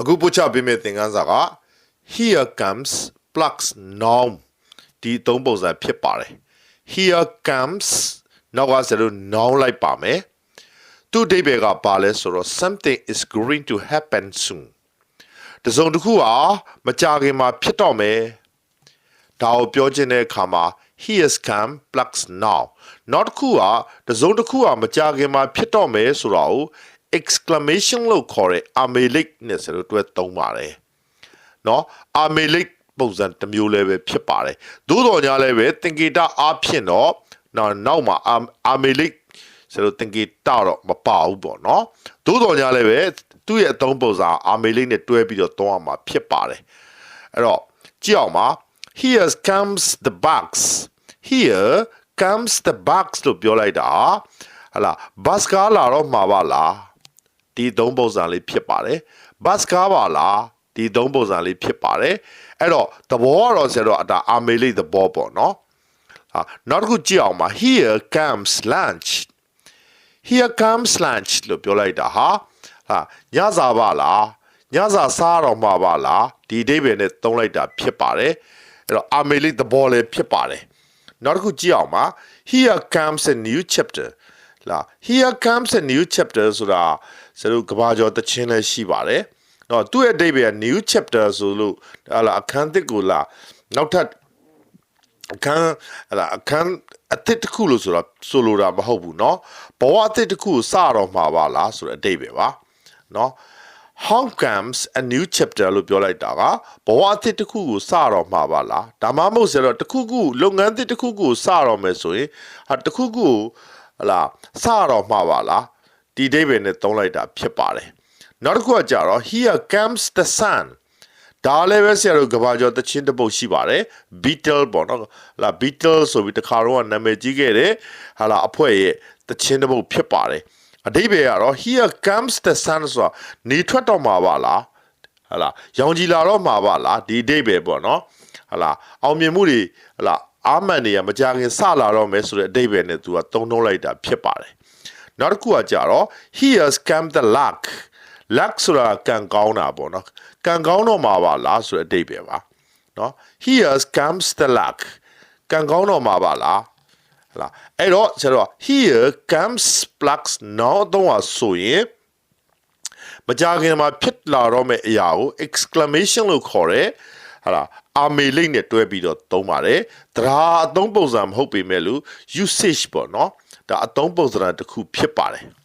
အခုပို့ချပေးမယ့်သင်ခန်းစာက here comes plus noun ဒီသုံးပုံစံဖြစ်ပါတယ် here comes နောက်ကဆိုလို့ noun လိုက်ပါမယ်သူ့အဓိပ္ပာယ်ကပါလဲဆိုတော့ something is going to happen soon တစုံတစ်ခုဟာမကြာခင်မှာဖြစ်တော့မယ်ဒါကိုပြောချင်တဲ့အခါမှာ he has come plus now နောက်တစ်ခုကတစုံတစ်ခုဟာမကြာခင်မှာဖြစ်တော့မယ်ဆိုတာကို exclamation လို့ခေါ်တဲ့ amelic နဲ့ဆိုတော့တွဲသုံးပါတယ်เนาะ amelic ပုံစံတစ်မျိုးလည်းပဲဖြစ်ပါတယ်သို့တော်ညာလည်းပဲသင်္ကေတအားဖြင့်တော့နောက်နောက်မှာ am- amelic ဆိုတော့သင်္ကေတတော့မပါဘူးပေါ့เนาะသို့တော်ညာလည်းပဲသူ့ရဲ့အသုံးပုံစံ amelic နဲ့တွဲပြီးတော့သုံးရမှာဖြစ်ပါတယ်အဲ့တော့ကြည့်အောင်ပါ here comes the box here comes the box လို့ပြောလိုက်တာဟလာဘတ်ကားလာတော့မှာပါလား ဒီသုံးပုံစံလေးဖြစ်ပါတယ်ဘတ်ကားပါလားဒီသုံးပုံစံလေးဖြစ်ပါတယ်အဲ့တော့သဘောကတော့ဆရာတော့ဒါအာမေလေးသဘောပေါ့နော်ဟာနောက်တစ်ခုကြည့်အောင်ပါ here comes lunch here comes lunch လို့ပြောလိုက်တာဟာဟာညစာပါလားညစာစားတော့မှာပါလားဒီအဓိပ္ပာယ်နဲ့သုံးလိုက်တာဖြစ်ပါတယ်အဲ့တော့အာမေလေးသဘောလည်းဖြစ်ပါတယ်နောက်တစ်ခုကြည့်အောင်ပါ here comes a new chapter လာ here comes a new chapter ဆိုတာစရုပ်ကဘာကျော်တခြင်းလည်းရှိပါတယ်တော့သူ့ရဲ့အဓိပ္ပာယ်က new chapter ဆိုလို့ဟာလာအခန်းသစ်ကိုလာနောက်ထပ် အခန်းဟလာအခန်းအသစ်တစ်ခုလို့ဆိုတော့ဆိုလိုတာမဟုတ်ဘူးเนาะဘဝအသစ်တစ်ခုကိုစတော့မှာပါလားဆိုတဲ့အတိတ်ပဲပါเนาะ how comes a new chapter လို့ပြောလိုက်တာကဘဝအသစ်တစ်ခုကိုစတော့မှာပါလားဒါမှမဟုတ်ဆိုတော့တစ်ခုခုလုပ်ငန်းသစ်တစ်ခုခုကိုစတော့မယ်ဆိုရင်ဟာတစ်ခုခုကို ဟလာစတော့မှာပါလားဒီအတိတ်ပဲနဲ့သုံးလိုက်တာဖြစ်ပါတယ်နောက်တစ်ခုကကြတော့ here comes the sun ဒါလည်းပဲဆရာတို့ကဘာကျော်တချင်းတစ်ပုတ်ရှိပါတယ် Beetle ပေါ့နော်လာ Beetle ဆိုပြီးတခါတော့နာမည်ကြီးခဲ့တယ်ဟာလာအဖွဲ့ရဲ့တချင်းတစ်ပုတ်ဖြစ်ပါတယ်အတိပ္ပယ်ကတော့ here comes the sun ဆိုတာနေထွက်တော့မှာပါလားဟာလာရောင်ကြီးလာတော့မှာပါလားဒီအတိပ္ပယ်ပေါ့နော်ဟာလာအောင်မြင်မှုတွေဟာလာ အာမန်တွေကမကြခင်စလာတော့မယ်ဆိုတဲ့အတိပ္ပယ်နဲ့သူကသုံးနှုံးလိုက်တာဖြစ်ပါတယ်နောက်တစ်ခုကကြတော့ here's come the luck luck ဆိုတာကံကောင်းတာပေါ့နော်ကံကောင်းတော့မှာပါလားဆိုတဲ့အတိတ်ပဲပါနော် here's comes the luck ကံကောင်းတော့မှာပါလားဟလာအဲ့တော့ကျတော့ here comes plus now တော့ဆိုရင်မကြခင်မှာဖြစ်လာတော့မယ့်အရာကို exclamation လို့ခေါ်တယ် ဟာလားအာမေလိတ်နဲ့တွဲပြီးတော့သုံးပါတယ်။ဒါအသုံးပုံစံမဟုတ်ပေမဲ့လို့ usage ပေါ့နော်။ဒါအသုံးပုံစံတစ်ခုဖြစ်ပါတယ်။